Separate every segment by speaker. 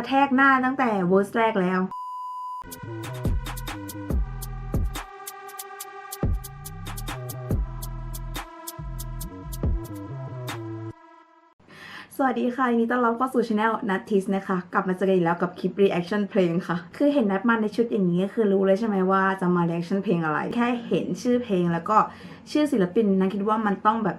Speaker 1: ระแทกหน้าตั้งแต่เวอร์สแรกแล้ว สวัสดีค่ะยินดีต้อนรับเข้าสู่ช anel นัททิสนะคะ กลับมาเจอกันอีกแล้วกับคลิป reaction เพลงค่ะ คือเห็นนัดมาในชุดอย่างนี้ก็คือรู้เลยใช่ไหมว่าจะมา reaction เพลงอะไร แค่เห็นชื่อเพลงแล้วก็ชื่อศิลปินนัทคิดว่ามันต้องแบบ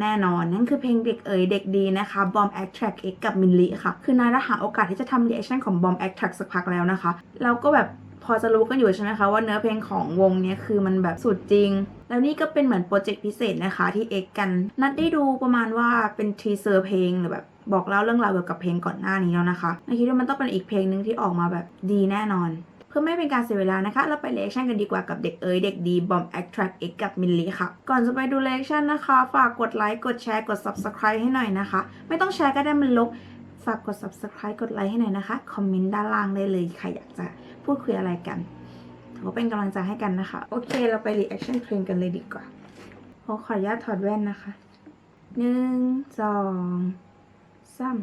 Speaker 1: แน่นอน นั่นคือเพลงเด็กเอ๋ยเด็กดีนะคะ Bomb Act Track X กับมินลิค่ะ คือนาได้หาโอกาสที่จะทำ reaction ของ Bomb Act Track สักพักแล้วนะคะแล้วก็แบบพอจะรู้กันอยู่ใช่ไหมคะว่าเนื้อเพลงของวงเนี้ยคือมันแบบสุดจริง แล้วนี่ก็เป็นเหมือนโปรเจกต์พิเศษนะคะที่ X กัน นัดได้ดูประมาณว่าเป็นทีเซอร์เพลงหรือแบบบอกเล่าเรื่องราวเกี่ยวกับเพลงก่อนหน้านี้แล้วนะคะนคิดว่ามันต้องเป็นอีกเพลงหนึ่งที่ออกมาแบบดีแน่นอน พื่อไม่เป็นการเสียเวลานะคะ เราไปเลคชั่นกันดีกว่ากับเด็กเอ๋ยเด็กดีบอมแอคทรั X กับมิลลีค่ะ ก่อนจะไปดูเลคชั่นนะคะ ฝากกดไลค์กดแชร์กด subscribe ให้หน่อยนะคะ ไม่ต้องแชร์ก็ได้มันลกฝากกด subscribe กดไลค์ให้หน่อยนะคะ คอมเมนต์ด้านล่างได้เลยใครอยากจะพูดคุยอะไรกันถือว่าเป็นกำลังใจให้กันนะคะ โอเค เราไป reaction เพลงกันเลยดีกว่าขอขออนุญาตถอดแว่นนะคะหนึ่งสองสาม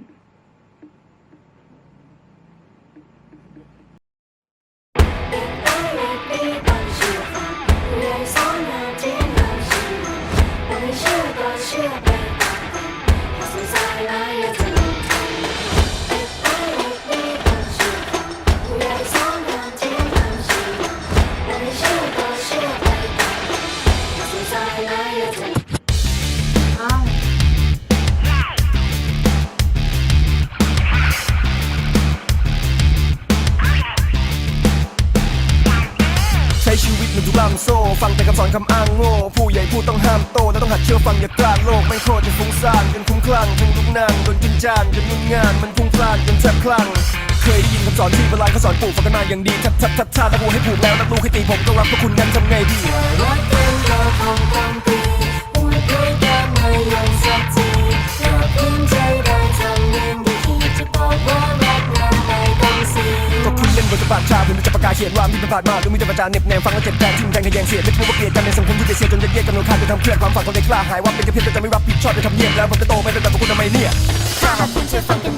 Speaker 2: ใช้ชีวิตเหมือนทุกล่ามโซ่ ฟังแต่คำสอนคำอ้างโง่ ผู้ใหญ่พูดต้องห้ามโตและต้องหัดเชื่อฟังอย่ากล้าโลกไม่โคตรจะฟุ้งซ่านจนคุ้มคลั่งทั้งลุกนั่งโดนกินจานจนงุนงานมันพุ่งพลาดจนแทบคลั่งเคยได้ยินคำสอนที่โบราณเขาสอนปลูกฝังกันมาอย่างดีทัดทัดทัดทัดถ้ากูให้ผูกแล้วนักลูกให้ตีผมต้องรับพระคุณงั้นทำไงดี
Speaker 3: รักกันก็คงต้องปี
Speaker 2: คุณเล่นบทบาทชาเพื่อจะประกาศเขียนว่ามีเป็นผ่านมาหรือมีแต่ประจานเหน็บแนมฟังแล้วเจ็บแทนทิ้งแทงทะแยงเสียดไม่พูดว่าเกลียดกันในสังคมที่จะเสียจนจะเยียดกันโดนขาดจะทำเครื่องความฝันของเด็กกล้าหายว่าเป็นแค่เพียงแต่จะไม่รับผิดชอบจะทำเนียบแล้วผมจะโตไปเป็นแบบพวกคุณทำไมเนี่ย
Speaker 3: ถ้าหากคุณช่อฟังกัน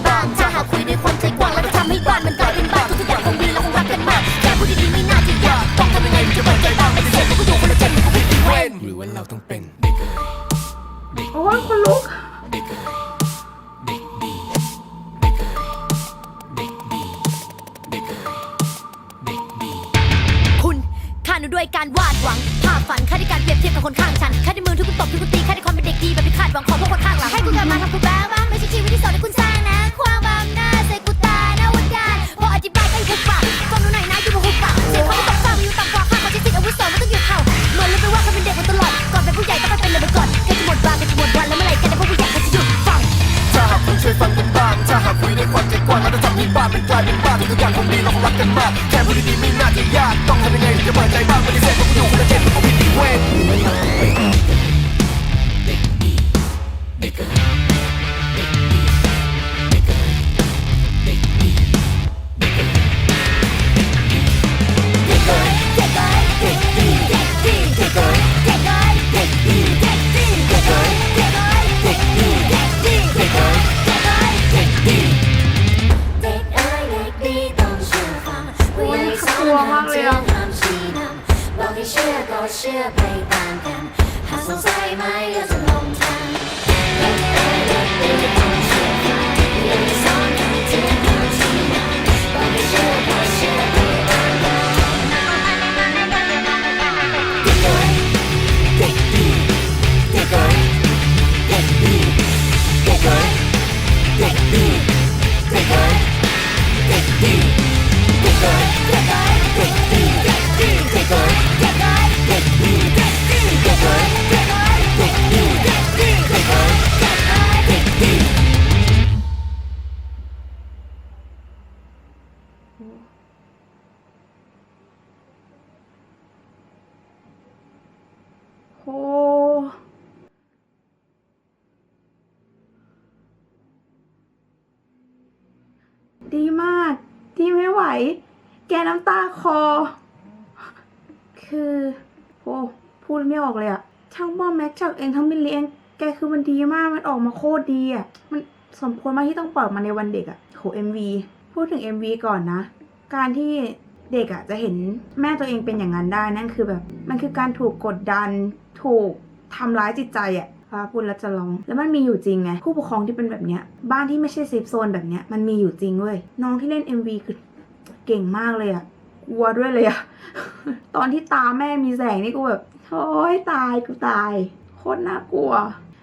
Speaker 3: ดูด้ว
Speaker 2: ย
Speaker 1: กา
Speaker 3: รวาดหวังภาพฝันฆ่าด้วยการเปรียบเทียบกับคนข้างฉันฆ่าด้วยมือที่คุณตบที่คุณตีฆ่าด้วยความเป็นเด็กดีแบบที่คาดหวังของพวกคนข้างหลังให้คุณกลับมาทำคุณบ้างบ้างไม่ใช่ชีวิตที่สอนให้คุณสร้างนะ ความบามหน้าใส่กูตาหน้าวันดานพออธิบายก็อยู่หุบปากฟังหนูหน่อยนะอยู่บนหุบปากเสียงความตกฟังอยู่ต่ำกว่าข้างคนที่ติดอาวุธสองมันต้องหยุดเข่าเหมือนรู้ไปว่าเขาเป็นเด็กมาตลอดก่อนเป็นผู้ใหญ่ต้องไปเป็นเลยไปก่อนใกล้จะหมดวางใกล้จะหมดวันแล้วเมื่อไหร่กันจะพวกผู้ใหญ่ก็จะหยุดฟัง
Speaker 2: ถ้าหากคุณช่วยฟังกันบ้างถ้าหากคุยด้ความใจกว้างแล้วจะทำให้บ้านมันกลายเป็นบ้านทุกอย่างคงดีเราคงรักกันมากแค่พูดดีๆไม่น่าจะยากต้องทำยังไง จะเปิดใจบ้างปฏิเสธมันก็อยู่คนละ เชื่
Speaker 3: อก็เชื่อไปตามกัน หากสงสัยไหมก็จะลงทางเด็กเอ๋ยเด็กดีต้องเชื่อฟังผู้ใหญ่สอนห้ามเชื่อห้ามชี้นำบอกให้เชื่อก็เชื่อ
Speaker 1: ดีมาก ดีไม่ไหว แกน้ำตาคอ คือโอ้พูดไม่ออกเลยอะทั้งบอมแม็กจากเองทั้งมิลเลียงแกคือมันดีมากมันออกมาโคตรดีอะมันสมควรมากที่ต้องปล่อยมาในวันเด็กอะโห MV พูดถึง MV ก่อนนะ การที่เด็กอะจะเห็นแม่ตัวเองเป็นอย่างนั้นได้นั่นคือแบบ มันคือการถูกกดดัน ถูกทำร้ายจิตใจอะ ฟ้าพูดแล้วจะร้อง แล้วมันมีอยู่จริงไงผู้ปกครองที่เป็นแบบเนี้ยบ้านที่ไม่ใช่เซฟโซนแบบเนี้ยมันมีอยู่จริงเว้ยน้องที่เล่น MV คือเก่งมากเลยอะกลัวด้วยเลยอะตอนที่ตาแม่มีแสงนี่กูแบบโอ้ยตายกูตายโคตรน่ากลัว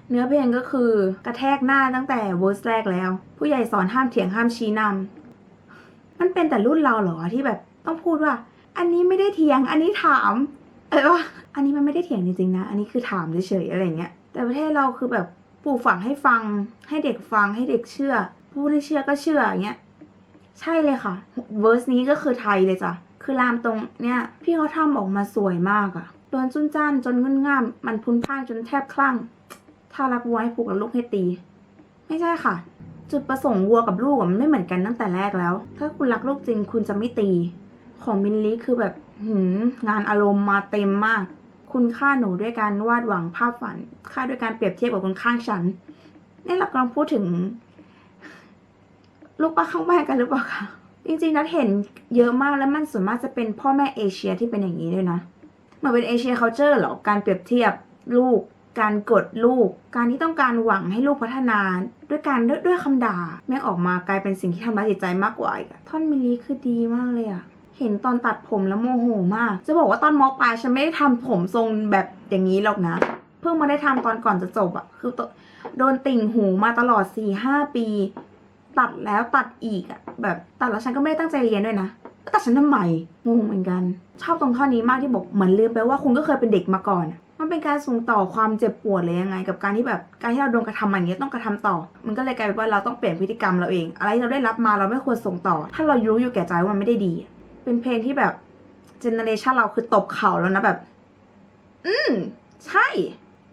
Speaker 1: เนื้อเพลงก็คือกระแทกหน้าตั้งแต่เวอร์สแรกแล้ว ผู้ใหญ่สอนห้ามเถียงห้ามชี้นำมันเป็นแต่รุ่นเราเหรอที่แบบต้องพูดว่า อันนี้ไม่ได้เถียงอันนี้ถาม เออว่าอันนี้มันไม่ได้เถียงจริงๆนะ อันนี้คือถามเฉยๆอะไรเงี้ย แต่ประเทศเราคือแบบปลูกฝังให้ฟัง ให้เด็กฟังให้เด็กเชื่อ ผู้ที่เชื่อก็เชื่ออย่างเงี้ยใช่เลยค่ะเวอร์สนี้ก็คือไทยเลยจ้ะคือรามตรงเนี่ยพี่เขาทำออกมาสวยมากอะโดนจุนจ้านจนงุ่นง่ามมันพรุนพ่านจนแทบคลั่ง ถ้ารักวัวให้ผูกกับลูกให้ตี ไม่ใช่ค่ะ จุดประสงค์วัวกับลูกมันไม่เหมือนกันตั้งแต่แรกแล้ว ถ้าคุณรักลูกจริงคุณจะไม่ตี ของมินลีคือแบบหืมงานอารมณ์มาเต็มมาก คุณฆ่าหนูด้วยการวาดหวังภาพฝันฆ่าด้วยการเปรียบเทียบกับคนข้างฉันนี่เรากำลังพูดถึง ลูกป้าข้างบ้านกันหรือเปล่าคะจริงๆนัดเห็นเยอะมากแล้วมันส่วนมากจะเป็นพ่อแม่เอเชียที่เป็นอย่างนี้ด้วยนะเหมือนเป็นเอเชีย culture เหรอการเปรียบเทียบลูก การกดลูก การที่ต้องการหวังให้ลูกพัฒนา ด้วยการด้วยด้วยคำด่าแม่งออกมากลายเป็นสิ่งที่ทำร้ายจิตใจมากกว่าอีกท่อนมิลีคือดีมากเลยอะ เห็นตอนตัดผมแล้วโมโหมาก จะบอกว่าตอนมอปลายฉันไม่ได้ทำผมทรงแบบอย่างนี้หรอกนะ เพิ่งมาได้ทำตอนก่อนจะจบอะคือโดนติ่งหูมาตลอด4ี่ห้าปี ตัดแล้วตัดอีกอะแบบตัดแล้วฉันก็ไม่ได้ตั้งใจเรียนด้วยนะตัดฉันทำไมงงเหมือนกัน ชอบตรงท่อนนี้มากที่บอกเหมือนลืมไปว่าคุณก็เคยเป็นเด็กมาก่อน มันเป็นการส่งต่อความเจ็บปวดเลยยังไง กับการที่แบบการที่เราโดนกระทำอย่างนี้ยต้องกระทำต่อ มันก็เลยกลายเป็นว่าเราต้องเปลี่ยนพฤติกรรมเราเอง อะไรที่เราได้รับมาเราไม่ควรส่งต่อ ถ้าเรารู้อยู่แก่ใจว่ามันไม่ได้ดี เป็นเพลงที่แบบเจเนอเรชันเราคือตบเข่าแล้วนะแบบ อืม ใช่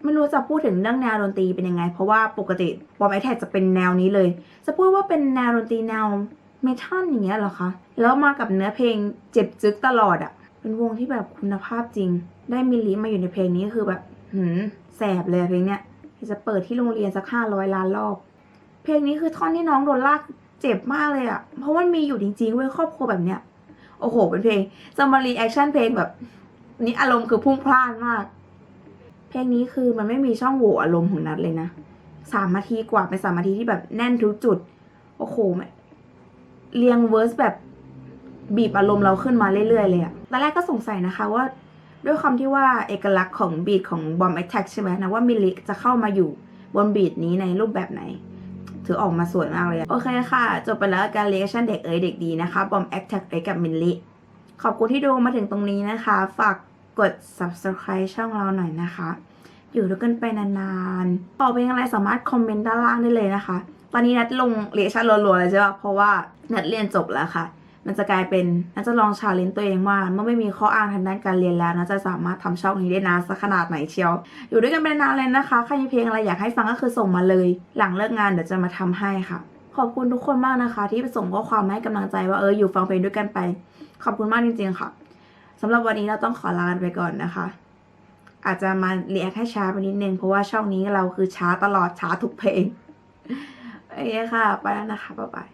Speaker 1: ไม่รู้จะพูดถึงเรื่องแนวดนตรีเป็นยังไง เพราะว่าปกติบอมไอแท็จะเป็นแนวนี้เลย จะพูดว่าเป็นแนวดนตรีแนวเมทัลอย่างเงี้ยเหรอคะ แล้วมากับเนื้อเพลงเจ็บจึกตลอดอะเป็นวงที่แบบคุณภาพจริง ได้มิลลิมาอยู่ในเพลงนี้คือแบบหืมแสบเลยเพลงเนี้ยจะเปิดที่โรงเรียนสักห้าร้อยล้านรอบ เพลงนี้คือท่อนที่น้องโดนลากเจ็บมากเลยอะเพราะว่ามันมีอยู่จริงๆเว้ยครอบครัวแบบเนี้ย โอ้โห เป็นเพลงจะมารีแอคชั่นเพลงแบบ นี่อารมณ์คือพุ่งพล่านมาก เพลงนี้คือมันไม่มีช่องโหว่อารมณ์ของนัดเลยนะสามนาทีกว่าเป็นสามนาทีที่แบบแน่นทุกจุด โอ้โหแม่เรียงเวอร์สแบบบีบอารมณ์เราขึ้นมาเรื่อยๆเลยอะตอนแรกก็สงสัยนะคะว่า ด้วยความที่ว่าเอกลักษณ์ของบีทของบอมแอ t แทกใช่ไหมนะว่ามิลลิจะเข้ามาอยู่บนบีทนี้ในรูปแบบไหน ถือออกมาสวยมากเลย โอเคค่ะ จบไปแล้วการเรียกชั่นเด็กเอ๋ยเด็กดีนะคะบอมแอคแทกเอ๋ยกับมินลิขอบคุณที่ดูมาถึงตรงนี้นะคะ ฝากกด subscribe ช่องเราหน่อยนะคะ อยู่ด้วยกันไปนานๆขอเป็นอะไรสามารถคอมเมนต์ด้านล่างได้เลยนะคะ ตอนนี้นัดลงเรียกชั่นรัวๆเลยใช่ปะเพราะว่านัดเรียนจบแล้วค่ะ มันจะกลายเป็นนัดจะลองชาเลนจ์ตัวเองว่าเมื่อไม่มีข้ออ้างทางด้านการเรียนแล้วนัดจะสามารถทำช่องนี้ได้นานสักขนาดไหนเชียว อยู่ด้วยกันไปนานเลยนะคะใครมีเพลงอะไรอยากให้ฟังก็คือส่งมาเลย หลังเลิกงานเดี๋ยวจะมาทำให้ค่ะ ขอบคุณทุกคนมากนะคะ ที่ส่งข้อความมาให้กำลังใจว่าเอออยู่ฟังเพลงด้วยกันไป ขอบคุณมากจริง ๆ ค่ะสำหรับวันนี้เราต้องขอลากันไปก่อนนะคะ อาจจะมาเรียกให้ช้าไปนิดนึงเพราะว่าช่องนี้เราคือช้าตลอดช้าทุกเพลงโอเคค่ะ ไปแล้วนะคะบ๊ายบาย